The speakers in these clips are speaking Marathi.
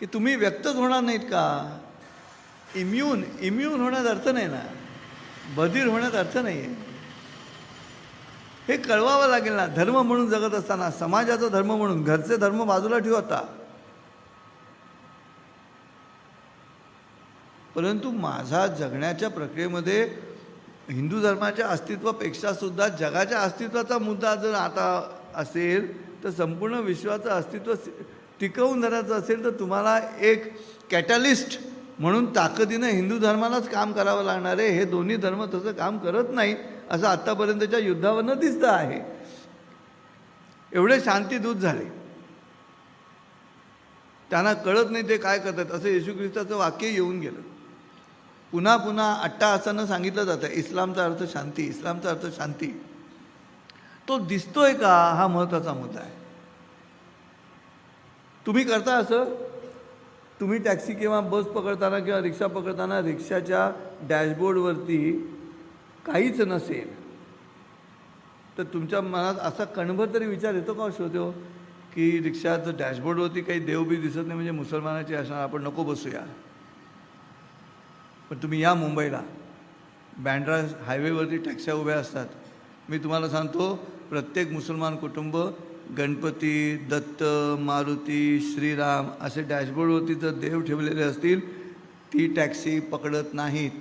की तुम्ही व्यक्तच होणार नाहीत का? इम्युन इम्युन होण्यात अर्थ नाही ना. बधीर होण्यात अर्थ नाही आहे हे कळवावं लागेल ना. धर्म म्हणून जगत असताना समाजाचा धर्म म्हणून घरचे धर्म बाजूला ठेवता. आता परंतु माझा जगण्याच्या प्रक्रियेमध्ये हिंदू धर्माच्या अस्तित्वापेक्षा सुद्धा जगाच्या अस्तित्वाचा मुद्दा जर आता असेल तर संपूर्ण विश्वाचं अस्तित्व टिकवून धरायचं असेल तर तुम्हाला एक कॅटलिस्ट म्हणून ताकदीनं हिंदू धर्मालाच काम करावं लागणार आहे. हे दोन्ही धर्म तसं काम करत नाही असं आत्तापर्यंतच्या युद्धावरनं दिसतं आहे. एवढे शांतीदूत झाले. त्यांना कळत नाही ते काय करतात. असं येशू ख्रिस्ताचं वाक्य येऊन गेलं. पुन्हा पुन्हा अट्टाहासानं सांगितलं जातं इस्लामचा अर्थ शांती इस्लामचा अर्थ शांती. तो दिसतोय का? हा महत्त्वाचा मुद्दा आहे. तुम्ही करता असं? तुम्ही टॅक्सी किंवा बस पकडताना किंवा रिक्षा पकडताना रिक्षाच्या डॅशबोर्डवरती काहीच नसेल तर तुमच्या मनात असा कणभर तरी विचार येतो का हो शोधो हो, की रिक्षाचं डॅशबोर्डवरती काही देवबी दिसत नाही म्हणजे मुसलमानाची असणार आपण नको बसूया. पण तुम्ही या मुंबईला बँड्रा हायवेवरती टॅक्स्या उभ्या असतात. मी तुम्हाला सांगतो प्रत्येक मुसलमान कुटुंब गणपती दत्त मारुती श्रीराम असे डॅशबोर्डवरती जर देव ठेवलेले असतील ती टॅक्सी पकडत नाहीत.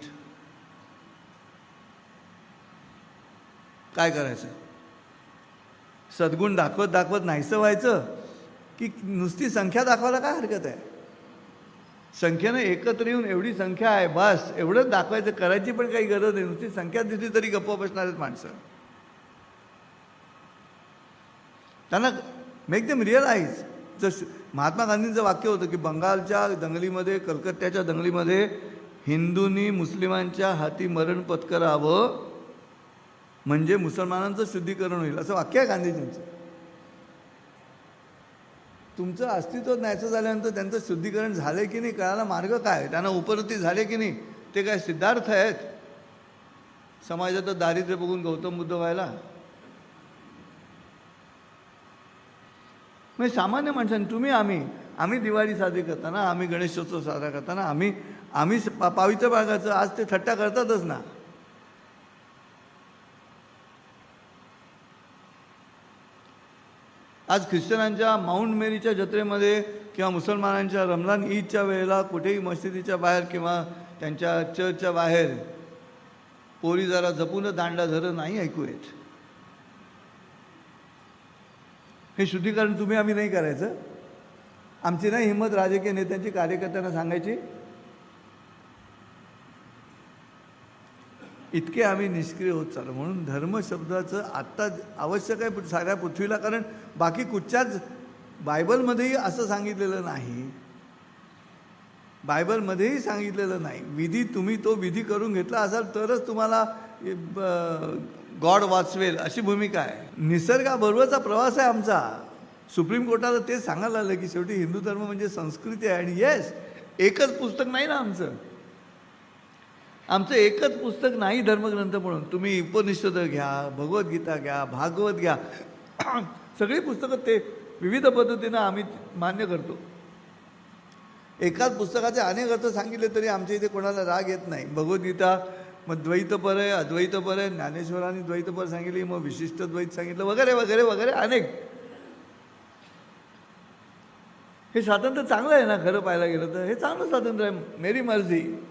काय करायचं? सद्गुण दाखवत दाखवत नाहीसं व्हायचं? की नुसती संख्या दाखवायला काय हरकत आहे? संख्येनं एकत्र येऊन एवढी संख्या आहे बस. एवढंच दाखवायचं करायची पण काही गरज नाही. नुसती संख्या दिसली तरी गप्प बसणार आहेत माणसं. त्यांना मेक देम रिअलाईज जसं महात्मा गांधींचं वाक्य होतं की बंगालच्या दंगलीमध्ये कलकत्त्याच्या दंगलीमध्ये हिंदूंनी मुस्लिमांच्या हाती मरण पत्करावं म्हणजे मुसलमानांचं शुद्धीकरण होईल. असं वाक्य आहे गांधीजींचं. तुमचं अस्तित्व न्यायचं झाल्यानंतर त्यांचं शुद्धीकरण झालं की नाही कळायला मार्ग काय? त्यांना उपरती झाले की नाही? ते काय सिद्धार्थ आहेत? समाजात दारिद्र्य बघून गौतम बुद्ध व्हायला? म्हणजे सामान्य माणसांनी तुम्ही आम्ही आम्ही दिवाळी साजरी करताना आम्ही गणेशोत्सव साजरा करताना आम्ही आम्ही पा पावित्र बागाचं आज ते थट्टा करतातच ना. आज ख्रिश्चनांच्या माउंट मेरीच्या जत्रेमध्ये किंवा मुसलमानांच्या रमजान ईदच्या वेळेला कुठेही मशिदीच्या बाहेर किंवा त्यांच्या चर्चच्या बाहेर पोरी जरा जपून दांडा धरं नाही ऐकू येत. हे शुद्धीकरण तुम्ही आम्ही नाही करायचं. आमची नाही हिंमत राजकीय नेत्यांची कार्यकर्त्यांना सांगायची. इतके आम्ही निष्क्रिय होत चाललो. म्हणून धर्म शब्दाचं आत्ता आवश्यक आहे साऱ्या पृथ्वीला कारण बाकी कुठच्याच बायबलमध्येही असं सांगितलेलं नाही. बायबलमध्येही सांगितलेलं नाही. विधी तुम्ही तो विधी करून घेतला असाल तरच तुम्हाला गॉड वाचवेल अशी भूमिका आहे. निसर्गाबरोबरचा प्रवास आहे आमचा. सुप्रीम कोर्टाला तेच सांगायला लागलं की शेवटी हिंदू धर्म म्हणजे संस्कृती आहे आणि येस एकच पुस्तक नाही ना आमचं. आमचं एकच पुस्तक नाही धर्मग्रंथ म्हणून. तुम्ही उपनिषद घ्या भगवद्गीता घ्या भागवत घ्या. सगळी पुस्तकं ते विविध पद्धतीनं आम्ही मान्य करतो. एकाच पुस्तकाचे अनेक अर्थ सांगितले तरी आमच्या इथे कोणाला राग येत नाही. भगवद्गीता मग द्वैतपर आहे अद्वैतपर आहे ज्ञानेश्वरांनी द्वैतपर सांगितली मग विशिष्ट द्वैत सांगितलं वगैरे वगैरे वगैरे अनेक. हे स्वातंत्र्य चांगलं आहे ना खरं पाहायला गेलं तर. हे चांगलं स्वातंत्र्य आहे मेरी मर्जी.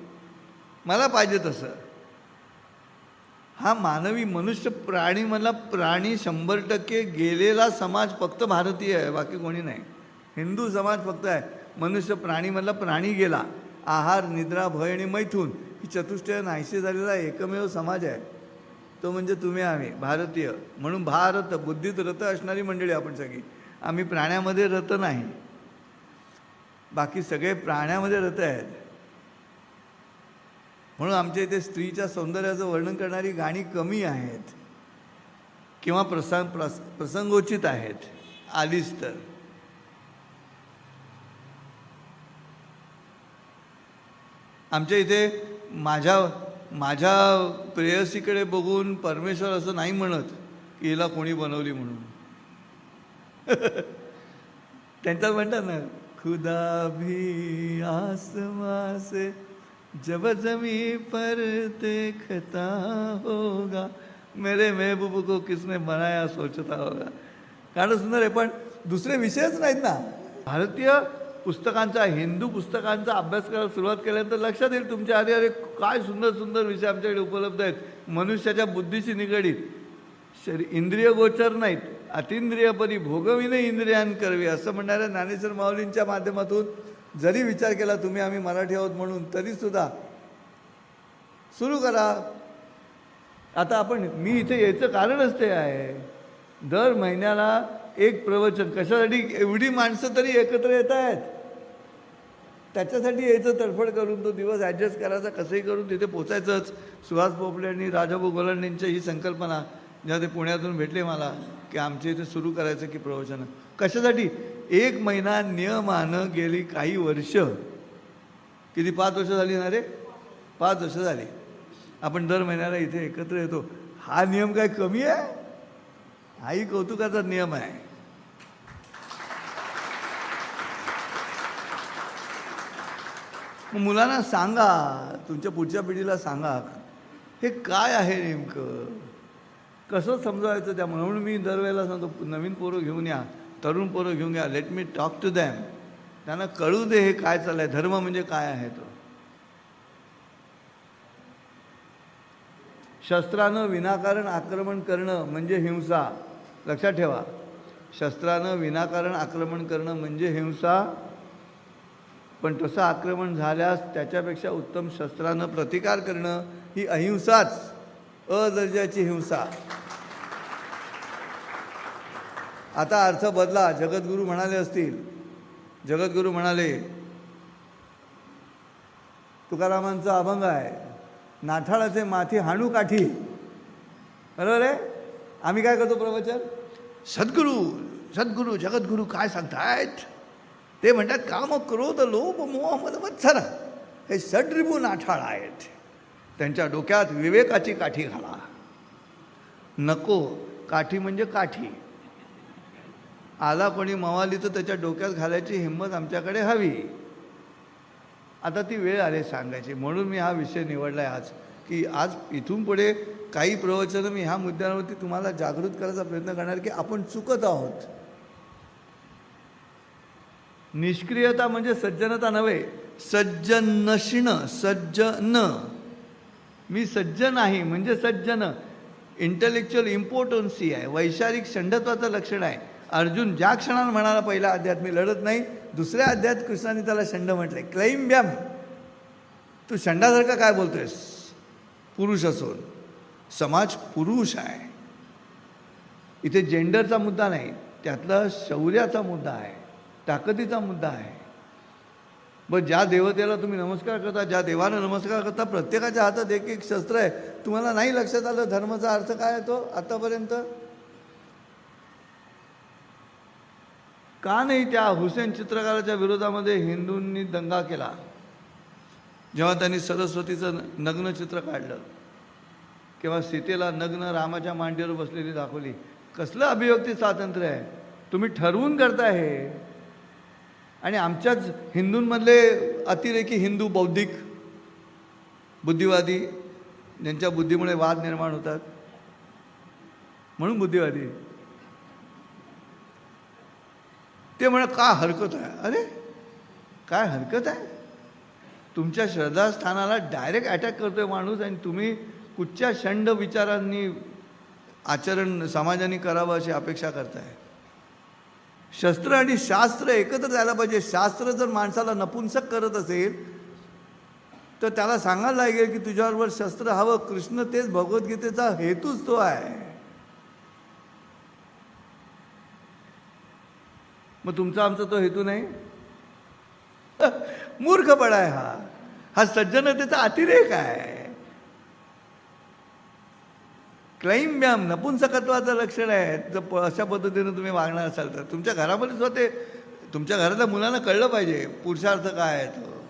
मला पाहिजे तसं. हा मानवी मनुष्य प्राणी मला प्राणी शंभर टक्के गेलेला समाज फक्त भारतीय आहे बाकी कोणी नाही. हिंदू समाज फक्त आहे. मनुष्य प्राणी मला प्राणी गेला. आहार निद्रा भय आणि मैथून. की चतुष्टय नाहीशी झालेला एकमेव समाज आहे. तो म्हणजे तुम्ही आम्ही भारतीय. म्हणून भारत बुद्धीत रथ असणारी मंडळी आपण सगळी. आम्ही प्राण्यामध्ये रथ नाही. बाकी सगळे प्राण्यामध्ये रथ आहेत. म्हणून आमच्या इथे स्त्रीच्या सौंदर्याचं वर्णन करणारी गाणी कमी आहेत. किंवा प्रसंग प्रस प्रसंगोचित आहेत. आलीच तर. आमच्या इथे माझ्या माझ्या प्रेयसीकडे बघून परमेश्वर असं नाही म्हणत की हिला कोणी बनवली म्हणून. त्यांच्यात म्हणतात ना खुदा भी आसमां से जब जमी पर देखता होगा. मेरे महबूब को किसने बनाया सोचता होगा. कारण सुंदर आहे पण दुसरे विषयच नाहीत ना. भारतीय पुस्तकांचा हिंदू पुस्तकांचा अभ्यास करायला सुरुवात केल्यानंतर लक्षात येईल तुमच्या अरे अरे काय सुंदर सुंदर विषय आमच्याकडे उपलब्ध आहेत. मनुष्याच्या बुद्धीशी निगडीत. शरी इंद्रिय गोचर नाहीत. अतिंद्रियपरी भोगविने इंद्रियान करवी असं म्हणणाऱ्या ज्ञानेश्वर माऊलींच्या माध्यमातून जरी विचार केला तुम्ही आम्ही मराठी आहोत म्हणून तरीसुद्धा सुरू करा. आता आपण मी इथे यायचं कारणच ते आहे. दर महिन्याला एक प्रवचन. कशासाठी? एवढी माणसं तरी एकत्र येत आहेत त्याच्यासाठी यायचं तडफड करून तो दिवस ॲडजस्ट करायचा कसंही करून तिथे पोचायचंच. सुहास पोपले आणि राजाभाऊ गोलंडेंची ही संकल्पना जेव्हा ते पुण्यातून भेटले मला की आमच्या इथे सुरू करायचं की प्रवचनं. कशासाठी? एक महिना नियमानं गेली काही वर्ष. किती? पाच वर्ष झाली ना रे? पाच वर्ष झाली. आपण दर महिन्याला इथे एकत्र येतो. हा नियम काय कमी आहे? हाही कौतुकाचा नियम आहे. मुलांना सांगा तुमच्या पुढच्या पिढीला सांगा हे काय आहे नेमकं? कसं समजायचं त्या म्हणून मी दरवेळेला सांगतो नवीन पोरं घेऊन या तरुण पोरं घेऊन या let me talk to them त्यांना कळू दे हे काय चाललंय धर्म म्हणजे काय आहे तो. शस्त्रानं विनाकारण आक्रमण करणं म्हणजे हिंसा. लक्षात ठेवा. शस्त्रानं विनाकारण आक्रमण करणं म्हणजे हिंसा. पण तसं आक्रमण झाल्यास त्याच्यापेक्षा उत्तम शस्त्रानं प्रतिकार करणं ही अहिंसाच अ दर्जाची हिंसा. आता अर्थ बदला. जगद्गुरू म्हणाले असतील. जगद्गुरू म्हणाले तुकारामांचा अभंग आहे. नाठाळाचे माथी हाणू काठी. बरोबर आहे? आम्ही काय करतो प्रवचन? सद्गुरू सद्गुरू जगद्गुरू काय सांगतायत? ते म्हणतात काम क्रोध लोभ मोह मत्सर हे षड्रिपू नाठाळ आहेत. त्यांच्या डोक्यात विवेकाची काठी घाला. नको काठी म्हणजे काठी. आला कोणी मवाली तर त्याच्या डोक्यात घालायची हिंमत आमच्याकडे हवी. आता ती वेळ आली सांगायची. म्हणून मी हा विषय निवडला आहे आज की आज इथून पुढे काही प्रवचनं मी ह्या मुद्द्यांवरती तुम्हाला जागृत करायचा प्रयत्न करणार की आपण चुकत आहोत. निष्क्रियता म्हणजे सज्जनता नव्हे सज्जन नशिणं सज्जन. मी सज्जन नाही म्हणजे सज्जन. इंटेलेक्च्युअल इम्पॉर्टन्सी आहे वैचारिक षंडत्वाचं लक्षण आहे. अर्जुन ज्या क्षणाला म्हणाला पहिला अध्यात मी लढत नाही दुसऱ्या अध्यात कृष्णाने त्याला षंड म्हटले. क्लाइम ब्याम तू षंडासारखा काय बोलतोयस? पुरुष असून. समाज पुरुष आहे. इथे जेंडरचा मुद्दा नाही त्यातला शौर्याचा मुद्दा आहे. ताकदीचा मुद्दा आहे. बरं ज्या देवतेला तुम्ही नमस्कार करता ज्या देवानं नमस्कार करता प्रत्येकाच्या हातात एक एक शस्त्र आहे. तुम्हाला नाही लक्षात आलं धर्माचा अर्थ काय आहे तो आतापर्यंत? का नाही त्या हुसेन चित्रकाराच्या विरोधामध्ये हिंदूंनी दंगा केला? जेव्हा त्यांनी सरस्वतीचं नग्न चित्र काढलं किंवा सीतेला नग्न रामाच्या मांडीवर बसलेली दाखवली कसलं अभिव्यक्ती स्वातंत्र्य आहे. तुम्ही ठरवून करताय हे. आणि आमच्याच हिंदूंमधले अतिरेकी हिंदू बौद्धिक बुद्धिवादी ज्यांच्या बुद्धीमुळे वाद निर्माण होतात म्हणून बुद्धिवादी. ते म्हणा का हरकत आहे? अरे काय हरकत आहे? तुमच्या श्रद्धास्थानाला डायरेक्ट अटॅक करतोय माणूस आणि तुम्ही कुठच्या षंड विचारांनी आचरण समाजाने करावं अशी अपेक्षा करताय? शस्त्र आणि शास्त्र एकत्र जायला पाहिजे. शास्त्र जर माणसाला नपुंसक करत असेल तर त्याला सांगायला लागेल की तुझ्यावर शस्त्र हवं. कृष्ण तेच भगवद्गीतेचा हेतूच तो आहे. मग तुमचा आमचा तो हेतू नाही? मूर्खपणा आहे हा. हा सज्जनतेचा अतिरेक आहे. क्लाइम मॅम नपुंसकत्वाचं लक्षण आहे. जर प- अशा पद्धतीनं तुम्ही वागणार असाल तर. तुमच्या घरामध्ये सुद्धा ते तुमच्या घरातल्या मुलांना कळलं पाहिजे पुरुषार्थ काय आहे तो.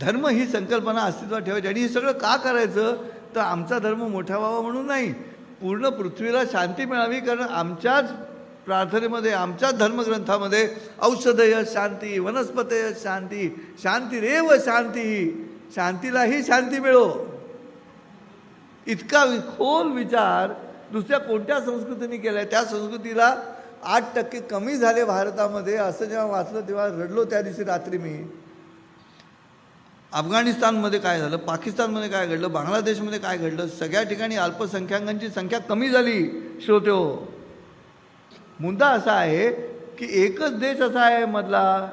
धर्म ही संकल्पना अस्तित्वात ठेवायची. आणि हे सगळं का करायचं? तर आमचा धर्म मोठा व्हावा म्हणून नाही. पूर्ण पृथ्वीला शांती मिळावी कारण आमच्याच प्रार्थनेमध्ये आमच्या धर्मग्रंथामध्ये औषधय शांती वनस्पतय शांती शांतीरेव शांती. शांतीलाही शांती मिळो. इतका खोल विचार दुसऱ्या कोणत्या संस्कृतीने केला आहे त्या संस्कृतीला आठ टक्के कमी झाले भारतामध्ये असं जेव्हा वाचलं तेव्हा रडलो त्या दिवशी रात्री मी. अफगाणिस्तानमध्ये काय झालं? पाकिस्तानमध्ये काय घडलं? बांगलादेशमध्ये काय घडलं? सगळ्या ठिकाणी अल्पसंख्याकांची संख्या कमी झाली श्रोते हो. मुद्दा असा आहे की एकच देश असा आहे मधला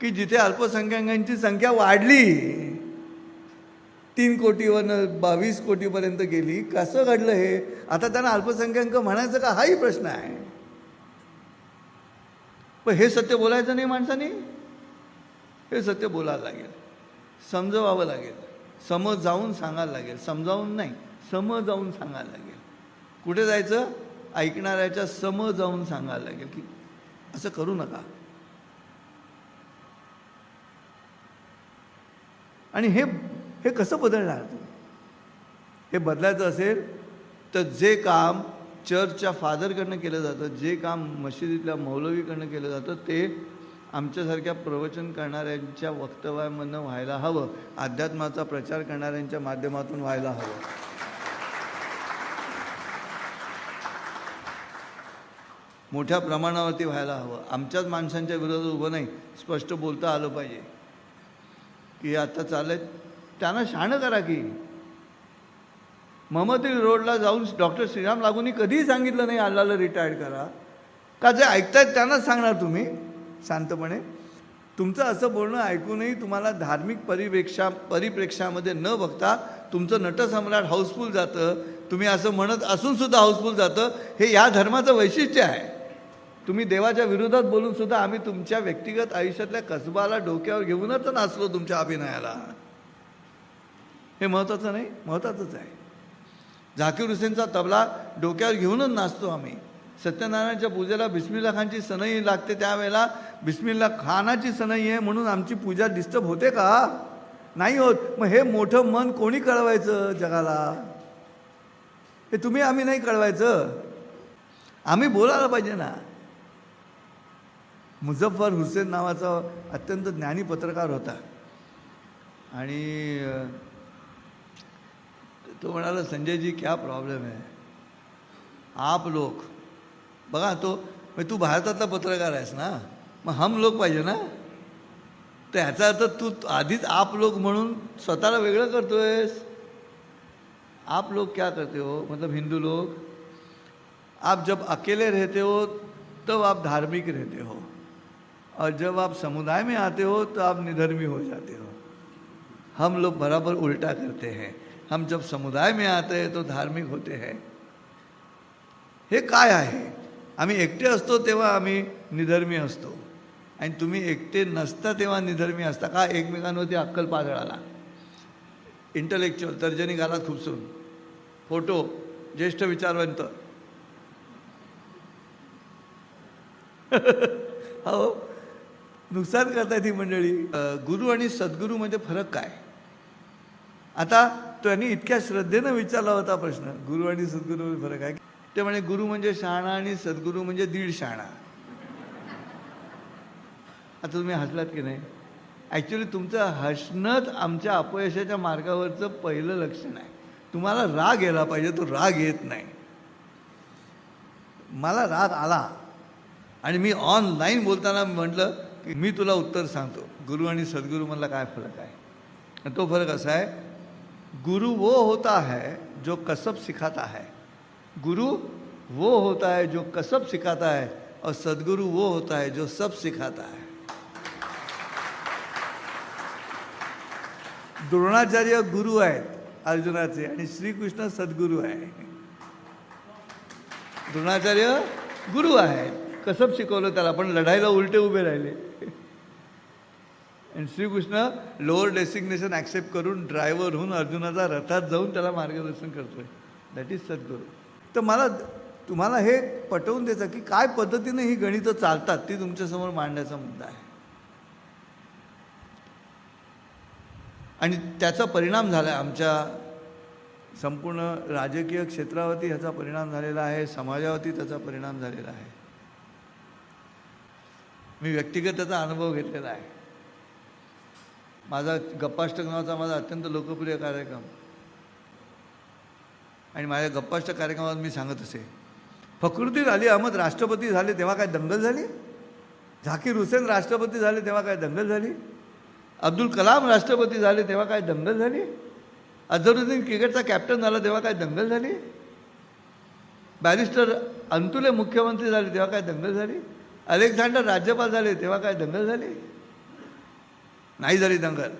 की जिथे अल्पसंख्याकांची संख्या वाढली तीन कोटीवरनं बावीस कोटीपर्यंत गेली. कसं घडलं हे? आता त्यांना अल्पसंख्याक म्हणायचं का? हाही प्रश्न आहे. पण हे सत्य बोलायचं नाही माणसाने? हे सत्य बोलायला लागेल. समजवावं लागेल. समज जाऊन सांगायला लागेल. समजावून नाही समज जाऊन सांगायला लागेल. कुठे जायचं? ऐकणाऱ्याच्या सम जाऊन सांगायला लागेल की असं करू नका. आणि हे हे कसं बदलणार? तू हे बदलायचं असेल तर जे काम चर्चच्या फादरकडनं केलं जातं जे काम मशिदीतल्या मौलवीकडनं केलं जातं ते आमच्यासारख्या प्रवचन करणाऱ्यांच्या वक्तव्यामधनं व्हायला हवं. अध्यात्माचा प्रचार करणाऱ्यांच्या माध्यमातून व्हायला हवं. मोठ्या प्रमाणावरती व्हायला हवं. आमच्याच माणसांच्या विरोधात उभं नाही. स्पष्ट बोलता आलं पाहिजे. की आता चालत त्यांना शहाणं करा की. महमदी रोडला जाऊन डॉक्टर श्रीराम लागूनी कधीही सांगितलं नाही अल्लाला रिटायर्ड करा. का जे ऐकतायत त्यांनाच सांगणार तुम्ही शांतपणे. तुमचं असं बोलणं ऐकूनही तुम्हाला धार्मिक परिप्रेक्षा परिप्रेक्षामध्ये न बघता तुमचं नटसम्राट हाऊसफुल जातं. तुम्ही असं म्हणत असूनसुद्धा हाऊसफुल जातं. हे या धर्माचं वैशिष्ट्य आहे. तुम्ही देवाच्या विरोधात बोलूनसुद्धा आम्ही तुमच्या व्यक्तिगत आयुष्यातल्या कसबाला डोक्यावर घेऊनच नाचलो तुमच्या अभिनयाला. हे महत्त्वाचं नाही महत्त्वाचंच आहे. झाकीर हुसेनचा तबला डोक्यावर घेऊनच नाचतो आम्ही. सत्यनारायणच्या पूजेला बिस्मिल्ला खानची सनई लागते त्यावेळेला बिस्मिल्ला खानाची सनई आहे म्हणून आमची पूजा डिस्टर्ब होते का? नाही होत. मग हे मोठं मन कोणी कळवायचं जगाला? हे तुम्ही आम्ही नाही कळवायचं. आम्ही बोलायला पाहिजे ना. मुझफ्फर हुसेन नावाचा अत्यंत ज्ञानी पत्रकार होता. आणि तो म्हणाला संजय जी क्या प्रॉब्लेम आहे आप लोग बघा तो मग तू भारतातला पत्रकार आहेस ना? मग हम लोक पाहिजे ना? तर ह्याचा अर्थ तू आधीच आप लोक म्हणून स्वतःला वेगळं करतोयस. आप लोग क्या करते हो? मतलब हिंदू लोग आप जब अकेले रहते हो तब आप धार्मिक रहते हो. और जब आप समुदाय में आते हो तो आप निधर्मी हो जाते हो. हम लोग बराबर उल्टा करते हैं. हम जब समुदाय में आते हैं तो धार्मिक होते हैं। हे काय आहे? आम्ही एकटे असतो तेव्हा आम्ही निधर्मी असतो. आणि तुम्ही एकटे नसता तेव्हा निधर्मी असता. का एकमेकांवरती अक्कल पाजळाला? इंटलेक्च्युअल तर्जनी घालात खुपसून फोटो ज्येष्ठ विचारवंत. हो नुकसान करतायत ही मंडळी. गुरु आणि सद्गुरूमध्ये फरक काय? आता त्यांनी इतक्या श्रद्धेनं विचारला होता प्रश्न. गुरु आणि सद्गुरू फरक आहे ते म्हणे गुरु म्हणजे शहाणा आणि सद्गुरू म्हणजे दीड शहाणा आता तुम्ही हसलात की नाही? ॲक्च्युली तुमचं हसणंच आमच्या अपयशाच्या मार्गावरचं पहिलं लक्षण आहे. तुम्हाला राग यायला पाहिजे तो राग येत नाही. मला राग आला आणि मी ऑनलाईन बोलताना म्हटलं की मी तुला उत्तर सांगतो. गुरु आणि सद्गुरू मधला काय फरक आहे? तो फरक असा आहे गुरु वो होता है जो कसब सिखाता है। गुरु वो होता है जो कसब सिखाता है और सदगुरु वो होता है जो सब सिखाता है। द्रोणाचार्य गुरु आहेत अर्जुनाचे आणि श्रीकृष्ण सद्गुरू आहे। द्रोणाचार्य गुरु आहेत कसं शिकवलं त्याला पण लढाईला उलटे उभे राहिले। आणि श्रीकृष्ण लोअर डेसिग्नेशन ॲक्सेप्ट करून ड्रायव्हर होऊन अर्जुनाचा रथात जाऊन त्याला मार्गदर्शन करतोय. दॅट इज सद्गुरू. तर मला तुम्हाला हे पटवून द्यायचं की काय पद्धतीने ही गणितं चालतात ती तुमच्यासमोर मांडण्याचा मुद्दा आहे. आणि त्याचा परिणाम झाला आहे आमच्या संपूर्ण राजकीय क्षेत्रावरती ह्याचा परिणाम झालेला आहे समाजावरती त्याचा परिणाम झालेला आहे. मी व्यक्तिगत त्याचा अनुभव घेतलेला आहे. माझा गप्पाष्टक नावाचा माझा अत्यंत लोकप्रिय कार्यक्रम. आणि माझ्या गप्पाष्टक कार्यक्रमात मी सांगत असे फकृती अली अहमद राष्ट्रपती झाले तेव्हा काय दंगल झाली? झाकीर हुसेन राष्ट्रपती झाले तेव्हा काय दंगल झाली? अब्दुल कलाम राष्ट्रपती झाले तेव्हा काय दंगल झाली? अझरुद्दीन क्रिकेटचा कॅप्टन झाला तेव्हा काय दंगल झाली? बॅरिस्टर अंतुले मुख्यमंत्री झाले तेव्हा काय दंगल झाली? अलेक्झांडर राज्यपाल झाले तेव्हा काय दंगल झाली? नाही झाली दंगल.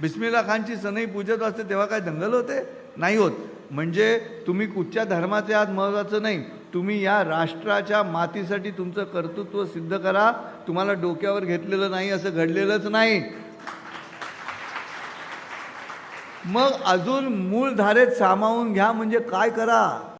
बिस्मिल्ला खानची सनई पूजत असते तेव्हा काय दंगल होते? नाही होत. म्हणजे तुम्ही कुठच्या धर्माचे आज महत्त्वाचं नाही. तुम्ही या राष्ट्राच्या मातीसाठी तुमचं कर्तृत्व सिद्ध करा. तुम्हाला डोक्यावर घेतलेलं नाही असं घडलेलंच नाही. मग अजून मूळ धारेत सामावून घ्या म्हणजे काय करा?